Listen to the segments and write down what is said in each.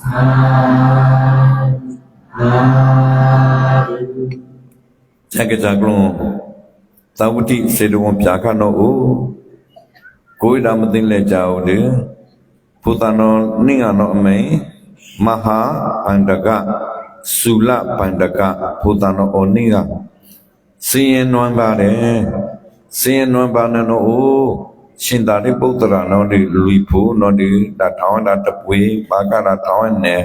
သာသာဓုချက်ကကြကလုံးသဝတိစေတဝန်ပြာခနောအိုကိုယ်ဒါမသိလဲကြောက်တယ်ဘုသနောနိငါနောအမိန်မဟာအန္တကသုလပန္တကဘုသနောဩနိငါစင်ရင်နွမ်းပါတယ်စင်ရင်နွမ်းပါနနောအို ရှင်သာရိပုတ္တရာနောဒီလူဖို့နောဒီတထောင်းတာတပွေဘာကရာထောင်းနေ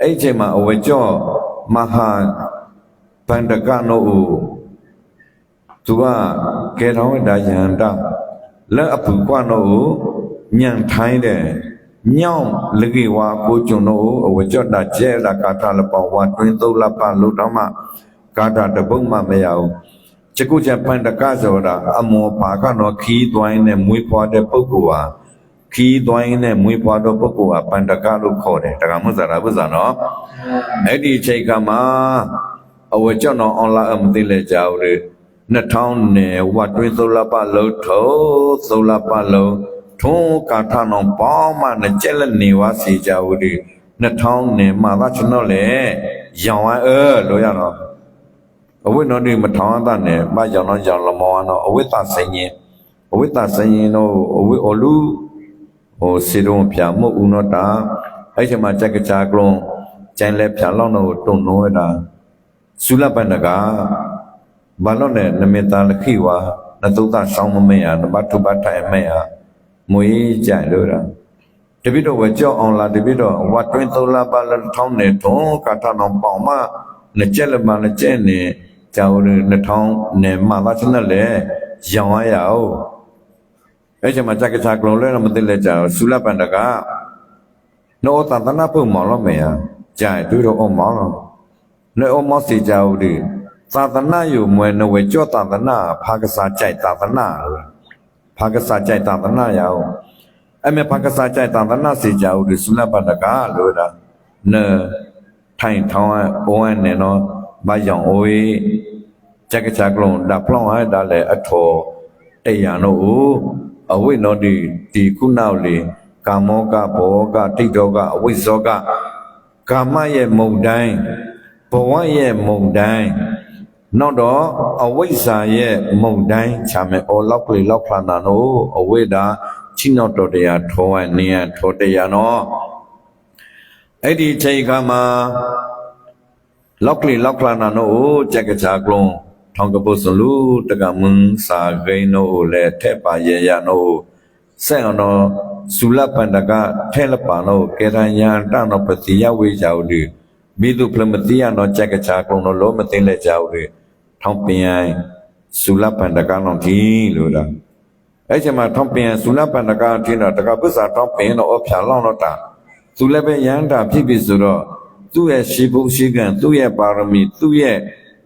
အဲ့ဒီချိန်မှာအဝေကျော်မဟာပန္တကနောအိုသူကကဲထောင်းဒါယန္တာလက်အပူကွနောညံထိုင်းတယ်ညောင်းလကေဝါကိုကျွန်တော်အဝကြတာကျဲလာကာတာလပောဝါတွင်းသုံးလပလို့တော့မှကာတာတပုတ်မှမရအော င်ချကုချပန္တကဆိုတာအမောပါကတော့ခီးသွိုင်းနဲ့မွေးဖွားတဲ့ပုဂ္ဂိုလ်ဟာခီးသွိုင်းနဲ့မွေးဖွားတဲ့ပုဂ္ဂိုလ်ဟာပန္တကလို့ခေါ်တယ်တက္ကမဇ္ဇရာဘုဇာနော်အဲ့ဒီအချိန်ကမှအဝကြောင့်တော့အွန်လိုင်းအမသိလဲကြဘူးလေ2000နဲ့ဝတ်တွင်းသုလပလုံးထုံးသုလပလုံးထုံးကာထနောင်ပေါင်းမှနဲ့ကြက်လက်နေဝစီကြဘူးလေ2000နဲ့မှာသာကျွန်တော်လေရောင်ဝဲအဲလို့ရတော့ အဝိနောဒီမထောင်းတာနဲ့မရောင်တော့ရောင်လမောင်းတော့အဝိတဆင်ရင်အဝိတဆင်ရင်တော့အဝိအလူဟိုစေတုံးပြမှုဦးနောတာအဲ့ဒီမှာကြက်ကကြာကလုံးကျန်လဲဖြာလောက်တော့တုံနိုးတာသုလပန္နကဘာလို့လဲနမေတာလခိဝါနသုတဆောင်းမမေယနဘတုပထိုင်မေယမွေးကြလို့တာတပိတော့ဝကြောက်အောင်လားတပိတော့ဝတ်တွင်းသုံးလပါလထောင်းနေထုံးကာထနောင်ပေါင်မနကြက်လမနကြက်နေ ကြောင်နှထောင်းနေမလာချနဲ့လေရောင်ရရအောင်အဲ့ချိန်မှာကြက်ကချာကလုံးလဲတော့မသိလဲကြောင်သုလပန္နကနောတတနာပုမောလမေယကြိုင်တွေ့တော့အမောလောနေအမောစီကြဦးဒီသာသနာယုမွေနဝေကြောသာသနာဖာကစားကြိုက်သာသနာဖာကစားကြိုက်သာသနာယောအမေဖာကစားကြိုက်သာသနာစီကြဦးဒီသုလပတကလို့တာနေထိုင်ထောင်းအဝဲနေနော် ဘာကြောင့်အိုးကြက်ကချကလုံးဒါဖလောင်းဟဲ့ဒါလေအထောတရံတို့အဝိနောဒီဒီခုနောက်လေကာမောကဘောကတိတ်တော်ကအဝိဇ္ဇောကကာမရဲ့မုန်တိုင်းဘဝရဲ့မုန်တိုင်းနောက်တော့အဝိဇ္ဇာရဲ့မုန်တိုင်းခြာမဲ့အော်လောက်လေလောက်ဖလာနာနို့အဝိဒါချိနောက်တော်တရားထောဝနေရထောတရားနော်အဲ့ဒီချိန်ခါမှာ လောက်လေလောက်ဖလာနာနို့ကြက်ကချာကလုံးထောင်ကပုစလူတကမင်းစာဂိနို့လေထက်ပါရရနို့ဆက်အောင်တော့သုလပန္တကထဲလပါတော့ကေရညာတနောပတိယဝေကြောက်ဒီမိတုဖလမတိယနောကြက်ကချာကုံတော့လောမသိလက်ကြောက်ဒီထောင်းပင်ယိုင်သုလပန္တကနောဒီလို့တာအဲ့ချိန်မှာထောင်းပင်ယိုင်သုလပန္တကထင်းတော့တကပစ္စာထောင်းပင်တော့အဖျာလောင်းတော့တာသူလည်းပဲယန္တာဖြစ်ပြီဆိုတော့ သူ့ရဲ့ရှိဖို့ရှိကံသူ့ရဲ့ပါရမီသူ့ရဲ့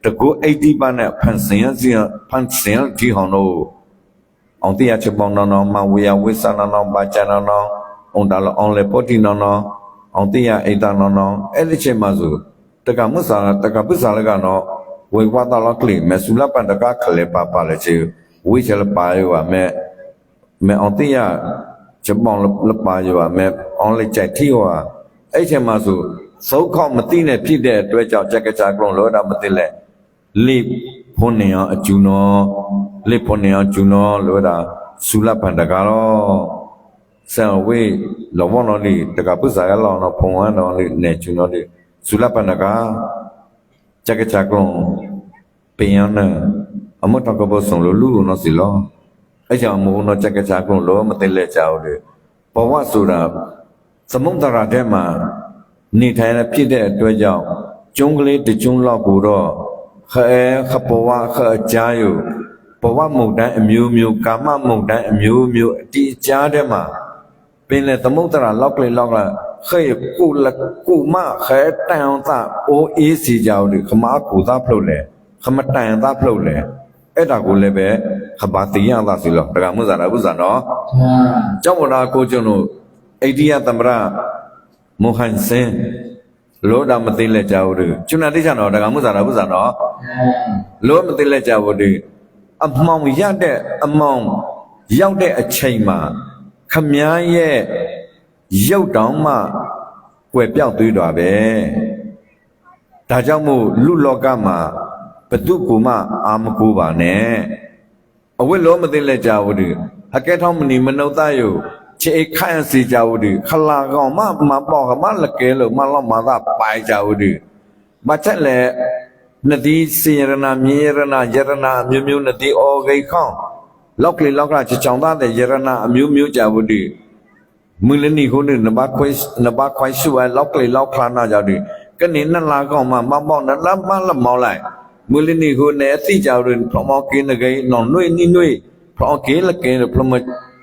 တကူ80ပါးနဲ့ဖန်ဆင်းရစီဖန်ဆင်းဒီဟောင်းတော့အောင်တရားချက်ပေါင်းနောင်းမဝေယဝိသနာနောင်းပါချနာနောင်းအောင်တလောအောင်လေပောတိနောင်းနောင်းအောင်တရားအိတနောင်းနောင်းအဲ့ဒီချက်မှာဆိုတကမုစာတကပစ္စာလကတော့ဝေဝါတလောကလိမဆူလပန္တကခလေပါပါလေချေဝိချလပါယောမဲမဲအောင်တရားချက်ပေါင်းလပါယောမဲအောင်လေကြိုက်ထီယောအဲ့ချက်မှာဆို သုခောက်မသိနဲ့ဖြစ်တဲ့အတွက်ကြောင့်ကြက်ကကြကလုံးလောတာမသိလဲလိဖုန်နေအောင်အကျူနောလိဖုန်နေအောင်ကျူနောလို့တာဆူလပန္တကတော့ဆံဝေးလောဘနောလိတကပုဇာရလောနောဖုံဝမ်းတော်လိနေကျူနောလိဆူလပန္တကကြက်ကကြကလုံးပင်ယနအမတ်တကဘဆုံလို့လူနောစီလောအဲ့ကြောင့်မို့နောကြက်ကကြကလုံးလောမသိလဲကြဘူးလေဘဝဆိုတာသမုဒ္ဒရာထဲမှာ နေထိုင်ရဖြစ်တဲ့အတွက်ကြောင့်ကျုံးကလေးတစ်ကျုံးလောက်ကိုတော့ခဲခဘဝခအကြာယုဘဝမုန်တိုင်းအမျိုးမျိုးကာမမုန်တိုင်းအမျိုးမျိုးအတိအကျတဲ့မှာပင်လေသမုဒ္ဒရာလောက်ကလေးလောက်ကခဲကိုလကိုမခဲတန်အောင်သာအိုးအေးစီကြောက်ဒီခမားကိုသာဖလို့လေခမတန်သာဖလို့လေအဲ့ဒါကိုလည်းပဲခဘာတိယသာစီလို့တကမုဇာနာဘုဇာနော်သာကျောင်းဝလာကိုကျွန်တော်အိန္ဒိယသမ္မတ မုဟန်စင်လောဒမသိလက်ကြဘူးကျွန်တော်တိကျတော့တကမုဇာနာဘုဇာနော်သာလောမသိလက်ကြဘူးဒီအမှောင်ရတဲ့အမှောင်ရောက်တဲ့အချိန်မှာခမည်းရဲ့ရုပ်တောင်မှကွယ်ပြောက်သေးတာပဲဒါကြောင့်မို့လူလောကမှာဘသူကူမှအာမကူပါနဲ့အဝိလောမသိလက်ကြဝတိဟကဲထောင်းမနီမနုဿယုခြေခိုင်စီကြဝတိခလာကောင်မမပေါ့ကမလကဲလို့မလောမသာပိုင်ကြဝတိမချက်လေနတိစေရနာမြေရနာယရနာအမျိုးမျိုးနတိ ဩဂိခေါင်းလောက်ကလေးလောက်ကချချောင်းသားတဲ့ယရနာအမျိုးမျိုးကြဝတိမူလနီခုနဲ့နဘခွိနဘခွိရှုဝဲလောက်ကလေးလောက်ခလာနာကြတိကနေနလာကောင်မမပေါ့နလာမလမောလိုက်မူလနီခုနဲ့အတိကြဝတိဖမောကင်းငိနော်နှွေနိနှွေဖောကင်းလကင်းဖမကြောင်းနော်စီကြဝတိနကချာကောင်လကမအာကူဝန္တနမမ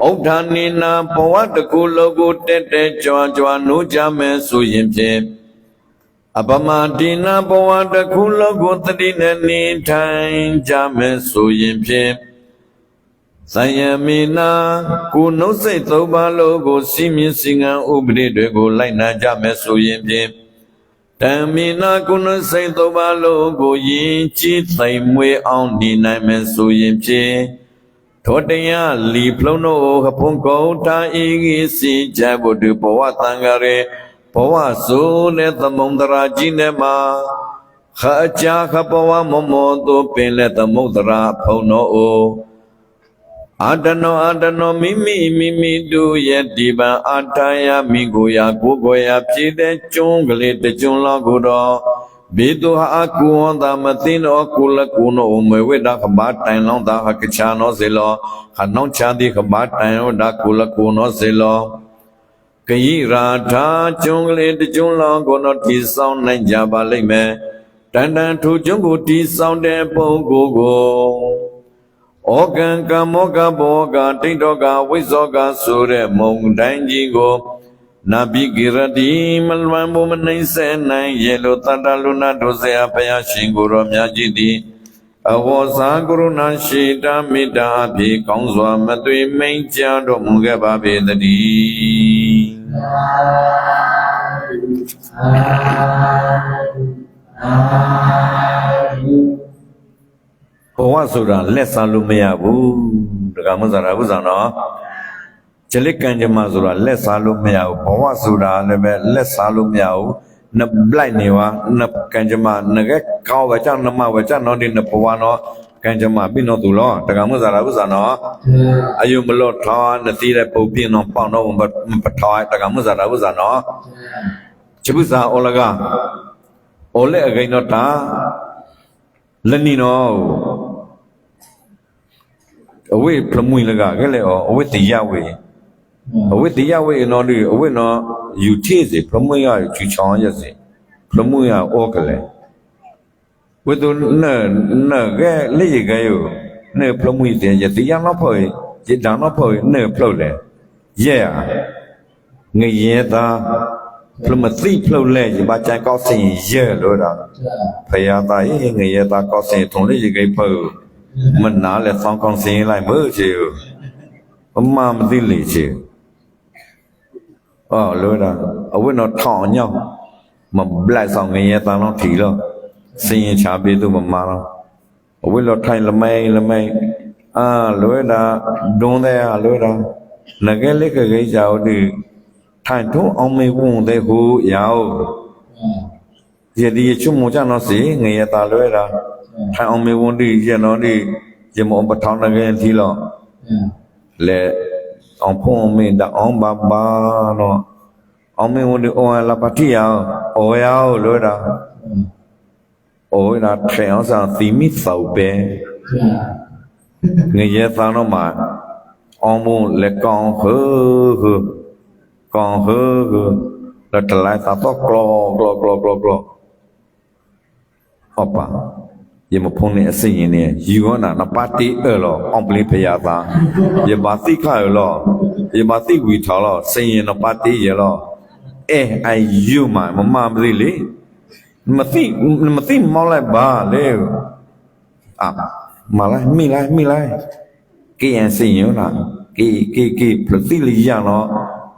နောထုံအန္တာတကမှုစာကိန်နောလောမဟုတ်နောထောတရားလပေါ့နောဘိက္ခုယံတော်မြတ်အိုခြေတတ်တော်ဩဋ္ဌာနိနာဘဝတကူလောကိုတက်တက်ကြွားကြွားနိုးကြမယ်ဆိုရင်ဖြင့်အပမတိနာဘဝတကူလောကိုတတိနဲ့နေထိုင်ကြမယ်ဆိုရင်ဖြင့်သံယမေနာကိုနှုတ်စိတ်သုံးပါးလုံးကိုစီမင်းစင်ကံဥပဒေတွေကိုလိုက်နာကြမယ်ဆိုရင်ဖြင့်တံမေနာကိုနှုတ်စိတ်သုံးပါးလုံးကိုယဉ်ကျေးသိမ်မွေးအောင်နေနိုင်မယ်ဆိုရင်ဖြင့် ထောတရားလီဖလုံးတို့ဟဖုံကောတာဤကြီးစီကြဘုဒ္ဓဘဝတန်ကြရဲဘဝဆိုတဲ့သမုံတရာကြီးနဲ့မှာခအကြခဘဝမမောတို့ပင်လက်သမုဒ္ဒရာဖုံတော်အိုအာတနောအာတနောမိမိမိမိတို့ရဲ့ဒီပံအာတယမိကိုရာကိုကိုရာဖြစ်တဲ့ကျွန်းကလေးတစ်ကျွန်းလောက်ကိုတော့ ဘေတုဟာအကူဝန္တာမသိနောကုလကုနောမွေဝိဒခဘာတိုင်လောင်းတာဟကချာနောစေလောခနောင်းချာတိခဘာတိုင်ဝဒကုလကုနောစေလောကယိရာထာကျွန်းကလေးတစ်ကျွန်းလောက်ကိုတော့ဒီဆောင်နိုင်ကြပါလိမ့်မယ်တန်တန်ထူကျွန်းကိုဒီဆောင်တဲ့ပုံကိုကိုဩကံကမောကဘောကတိဋ္ဌောကဝိဇောကဆိုတဲ့မုံတိုင်းကြီးကို နဗိကိရတိမလွန်ဘူးမနှိမ့်ဆက်နိုင်ရေလိုတတ္တလူနာတို့စေအဘုရားရှင်ကိုယ်တော်မြတ်ကြီးသည်အဝေါစာကရုဏာရှိတာမေတ္တာအဖြစ်ကောင်းစွာမသွေမိန်ကြတော်မူခဲ့ပါပေတည်းဘဝဆိုတာလက်စားလို့မရဘူးဒကာမဇာရာဘုဇာနော် ကျလက်ကံကြမ္မာဆိုတာလက်စားလို့မရဘူးဘဝဆိုတာလည်းပဲလက်စားလို့မရဘူးနပလိုက်နေဝနကံကြမ္မာနကဲကောဝကြနမဝကြနော်ဒီနဘဝနော်ကံကြမ္မာပြီးတော့သူလောဒကာမဇာရာဘုဇာနော်အယုမလောထောနတိတဲ့ပုတ်ပြင်းတော့ပေါင်တော့မပထောဒကာမဇာရာဘုဇာနော်ချဘုဇာဩလကဩလက်အကိန်းတော့တာလက်နီနော်အဝိပလမွိလကကဲလေအဝိတယဝေ အဝိတယဝေနော်ဒီအဝိနော်ယူထေးစေပလမွိရချူချောင်းရစေပလမွိရဩကလေဝိတုနနကဲလေရကဲယောနေပလမွိတဲ့ယတိယနော်ဖောယဒါနော်ဖောနေပလို့လေရဲ့ငရဲသားပလမသိပလို့လေဘာကြံကောက်စင်ရဲ့လို့တော့ဖယားသားရဲ့ငရဲသားကောက်စင်ထုံလေးရကဲဖောမနာလဲဆောင်းကောင်းစင်းလိုက်မို့ချေအမမသိလေချေ အော်လို့တာအဝိနော်ထောင်ညောင်းမဘလိုက်ဆောင်ငရဲတန်တော့ထီတော့စင်းရင်ချပေးသူမမတော့အဝိလောထိုင်လမဲလမဲအာလွဲတာဒွန်းတဲ့ဟာလွဲတာငကဲလေးကလေးကြောက်ဒီထိုင်ထုံးအောင်မေဝုံတဲ့ဟူရောက်ရဒီချုံမကြတော့စီငရဲတာလွဲတာထိုင်အောင်မေဝန်တိရနောတိရမောပထောင်းနကဲသီလောလေ အောင်ဖုံးမေတအောင်ဘာဘာတော့အောင်မေဝန်တိအောလာပတိယအောယောလို့တာအောရာထေအောင်စာသီမိသောပဲငရဲသန်းတော့မှာအောင်မုံလက်ကောင်ဟើဟើကောင်ဟើဟើလက်တလိုက်သာတော့ကလောကလောကလောကလောကလောဟုတ်ပါ ye mo phone ne asin yin ne yi gon na na party e lo ong play phaya ta ye ba ti kha yo lo ye ba ti wi tha lo sin yin na party ye lo eh ai you ma ma ma ma li le မသိမသိမောင်းလိုက်ပါလေအာမလိုက်မိလိုက်မိလိုက်ကေယန်စင်ယောနာကေကေကေပလတိလီယာနော်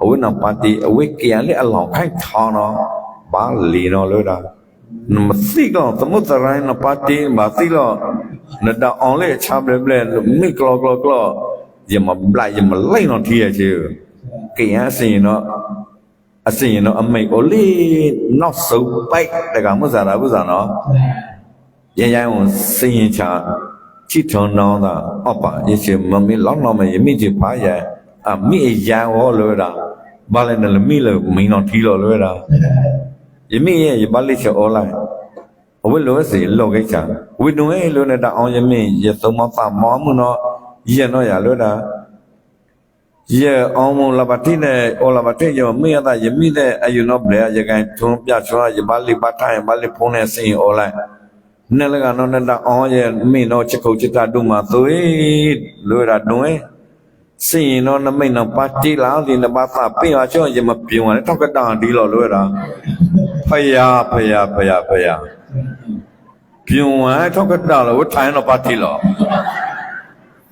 အဝိနာပါတီအဝိကေယန်လေအလောင်းခိုင်ထောင်းနော်ဘာလီနော်လို့တာ မသိတော့သမုဒ္ဒရိုင်းနပါတီမသိတော့နဒအောင်လေချပလပလမိကလောကလောကလောယမဘလိုက်ယမလိုက်နော်ထီးရချေကေယန်စင်နော်အစင်နော်အမိတ်အိုလီနောက်စုပ်ပိုက်တကမစားတာဘူးစားနော်ရရန်ကိုစင်ရင်ချချစ်ထုံနောင်းတာအော့ပါရရှိမမီလောက်တော့မယမိချဖားရအမိရန်ဟောလို့တာဘာလဲနလမိလို့မင်းတော့ထီလို့လို့တာယမိရဲ့ရပါလိချောလိုက်အဝိလောစီလောကိချာဝိတုံ ရဲ့လို့နဲ့တအောင်ယမိရသုံးမပါမောမှုနော်ရနော်ရလို့တာရအောင်မလပတိနဲ့အော်လပတိရောမိရတာယမိတဲ့အယူနော်ဘလေရကန်ထုံးပြချောရပါလိပထိုင်ပါလိဖုံးနဲ့စင်အော်လိုက်နဲ့လကနော်နဲ့တအောင်ရဲ့မိနော်ချက်ခုတ်ချက်တာတို့မှာသွေးလွရတွင်စင်ရင်တော့နမိတ်နော်ပါတီလာဒီနဘာသာပြင်အချောရမပြုံရတယ်ထောက်ကတာဒီလောလွရတာ ဖယားဖယားဖယားဖယားပြုံရထောက်ကတာလောထိုင်တော့ပါတီလော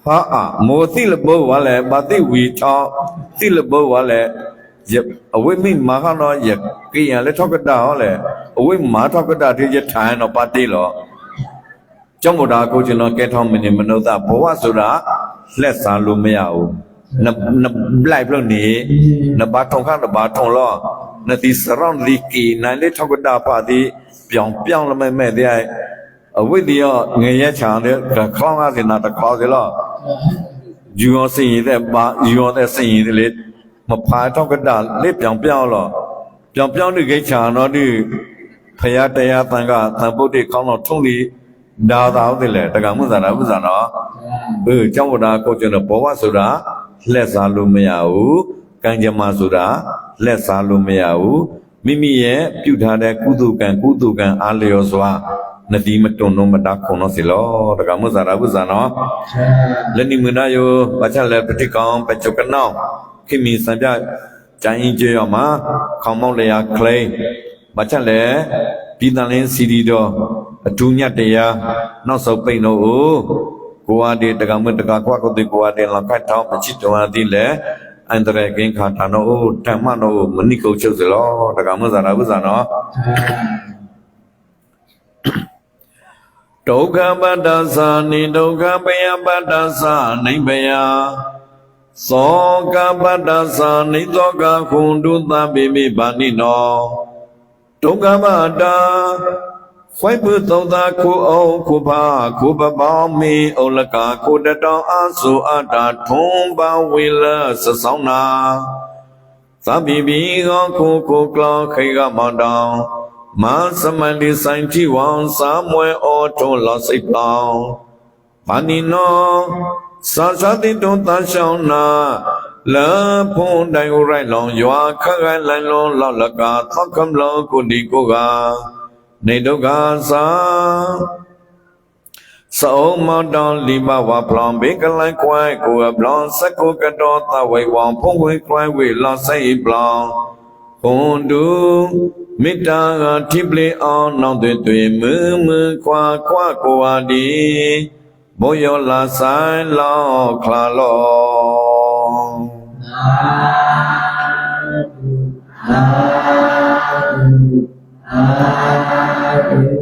ဟာအာမောတိလဘောဝါလေဘာတိဝီချောတိလဘောဝါလေယအဝိမိမဟာနောယကိယလေထောက်ကတာဟောလေအဝိမာထောက်ကတာထေရထိုင်တော့ပါတီလောကျောင်းဗုဒ္ဓကိုကျွန်တော်ကဲထောင်းမနေမနုဿဘဝဆိုတာလက်စားလို့မရဘူးနနလိုက်ပြလို့နေနဘာထုံခနဘာထုံလော နတိစရောင်းလီကီနိုင်လေထောက်ကတာပါတိပြောင်ပြောင်းလမဲ့မဲ့တဲ့အဝိတ္တရောငရဲချာတဲ့ခေါင်းကားစင်နာတခေါ်စီလောယူရောစင်ရတဲ့ပါယူရောတဲ့စင်ရတဲ့လေမဖာထောက်ကတာလေပြောင်ပြောင်းလောပြောင်ပြောင်းဒီကိချာတော့ဒီဖရာတရားတန်ကသံပုဒ်တိခေါင်းတော်ထုံးလီဒါသာဟုတ်တယ်လေတက္ကမဇာနာဘုဇာနော်အေးကျောင်းဝဒကိုကျွန်တော်ဘဝဆိုတာလက်စားလို့မရဘူး ကံကြမ္မာဆိုတာလက်စားလို့မရဘူးမိမိရဲ့ပြုထားတဲ့ကုသကံကုသကံအားလျော်စွာနတိမတွန်တော့မတာခုံတော့စီလောတက္ကမဇာနာဘုဇာနော်လက်နိမနာယောဘာချလဲပတိကောင်ပချုကနောခိမီစံပြကျိုင်းကျေရောမှာခေါမောက်လျာကလိန်ဘာချလဲပြည်တန်လင်းစီဒီတော်အထူးမြတ်တရားနောက်ဆုံးပိန်တော့ဦးကိုဝါဒီတကမတကကွာကိုဒီကိုဝါဒီလောက်ခတ်တော့မချစ်တော်အသည်လေ အန္တရာယ်ကင်းခါတာနော်ဦးဓမ္မနော်ဦးမနိကုတ်ချုပ်စလောတကမဇာနာဘုဇာနော်ဒုက္ခပတ္တသာနိဒုက္ခပယပတ္တသာနိဗ္ဗယသောကပတ္တသာနိသောကခုံတုသဗ္ဗေမိဗာနိနောဒုက္ခပတ္တာ ခွိုက်ပုသုံးသာခုအောင်ခုပါခုပပောင်းမီဩလကာခုတတောင်အာစုအတ္တာထုံးပါဝေလစဆောင်နာသဗ္ဗိပိကောခုခုကလောခိကမောင်တောင်မသမန္တိဆိုင်တိဝံသာမွေဩထုံးလောစိတ်ပေါင်းဘာနိနောသာသတိတုံတန်ရှောင်းနာလဖုန်တိုင်ကိုရိုက်လောင်ရွာခက်ခိုင်လန်လုံးလောက်လကာသောကံလောကုဒီကိုကာ နေဒုက္ခသာသောမတောလီဘဝပလောင်ဘေကလိုင်းကွိုင်းကိုအပလောင်စကုကတော်သဝေဝံဖုံဝေကွိုင်းဝေလောဆိုင်ပလောင်ဘွန်တုမေတ္တာကထိပလေအောင်နောက်တွေတွေမူမူခွာခွာကိုဝါဒီဘောယောလာဆိုင်လောခလာလောသာဓုသာဓုသာ ဓု